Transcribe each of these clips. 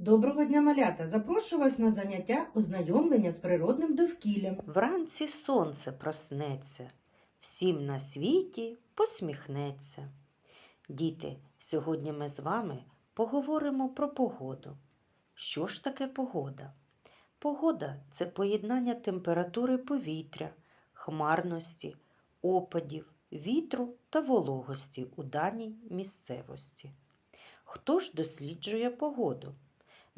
Доброго дня, малята! Запрошую вас на заняття ознайомлення з природним довкіллям. Вранці сонце проснеться, всім на світі посміхнеться. Діти, сьогодні ми з вами поговоримо про погоду. Що ж таке погода? Погода це поєднання температури повітря, хмарності, опадів, вітру та вологості у даній місцевості. Хто ж досліджує погоду?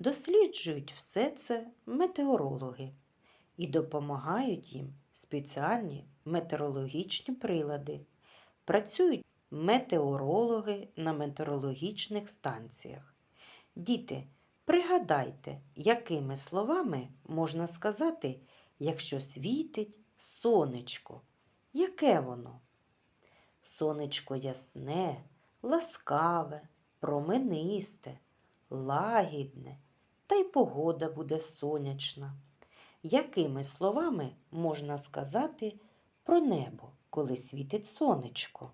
Досліджують все це метеорологи і допомагають їм спеціальні метеорологічні прилади. Працюють метеорологи на метеорологічних станціях. Діти, пригадайте, якими словами можна сказати, якщо світить сонечко. Яке воно? Сонечко ясне, ласкаве, променисте, лагідне, та й погода буде сонячна. Якими словами можна сказати про небо, коли світить сонечко?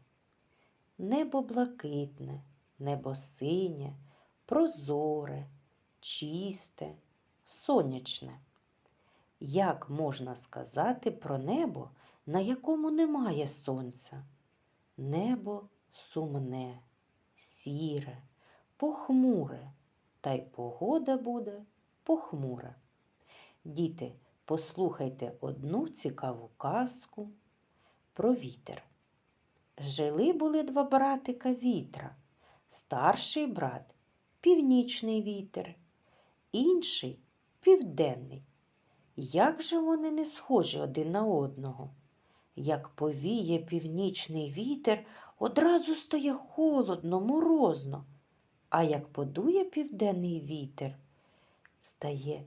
Небо блакитне, небо синє, прозоре, чисте, сонячне. Як можна сказати про небо, на якому немає сонця? Небо сумне, сіре, похмуре, та й погода буде похмура. Діти, послухайте одну цікаву казку про вітер. Жили були два братика вітра. Старший брат північний вітер, інший південний. Як же вони не схожі один на одного? Як повіє північний вітер, одразу стає холодно, морозно, а як подує південний вітер, стає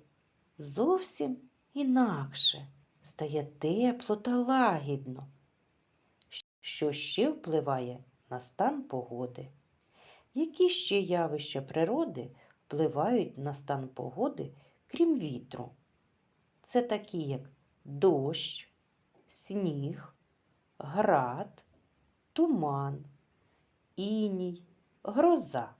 зовсім інакше, стає тепло та лагідно, що ще впливає на стан погоди. Які ще явища природи впливають на стан погоди, крім вітру? Це такі, як дощ, сніг, град, туман, іній, гроза.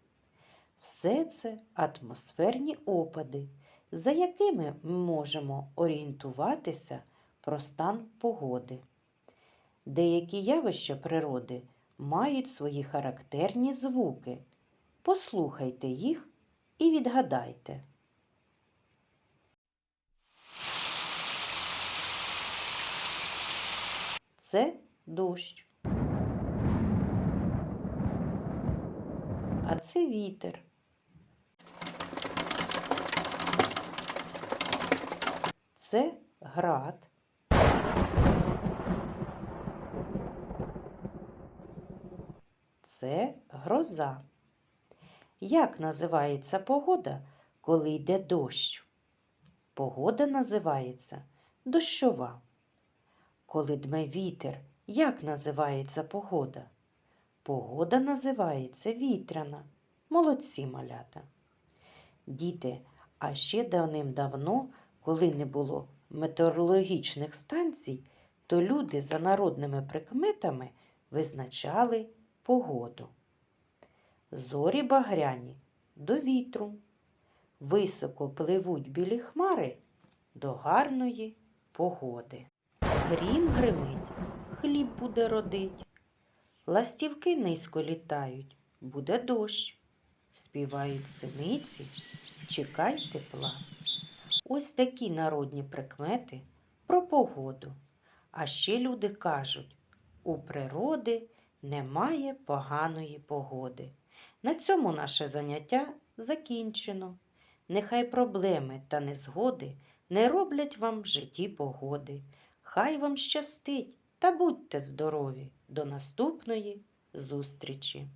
Все це атмосферні опади, за якими ми можемо орієнтуватися про стан погоди. Деякі явища природи мають свої характерні звуки. Послухайте їх і відгадайте. Це дощ. А це вітер. Це град. Це гроза. Як називається погода, коли йде дощ? Погода називається дощова. Коли дме вітер, як називається погода? Погода називається вітряна. Молодці малята. Діти, а ще давним-давно, коли не було метеорологічних станцій, то люди за народними прикметами визначали погоду. Зорі багряні до вітру, високо пливуть білі хмари до гарної погоди. Грім гримить, хліб буде родить, ластівки низько літають, буде дощ, співають синиці, чекай тепла. Ось такі народні прикмети про погоду. А ще люди кажуть, у природи немає поганої погоди. На цьому наше заняття закінчено. Нехай проблеми та незгоди не роблять вам в житті погоди. Хай вам щастить та будьте здорові! До наступної зустрічі!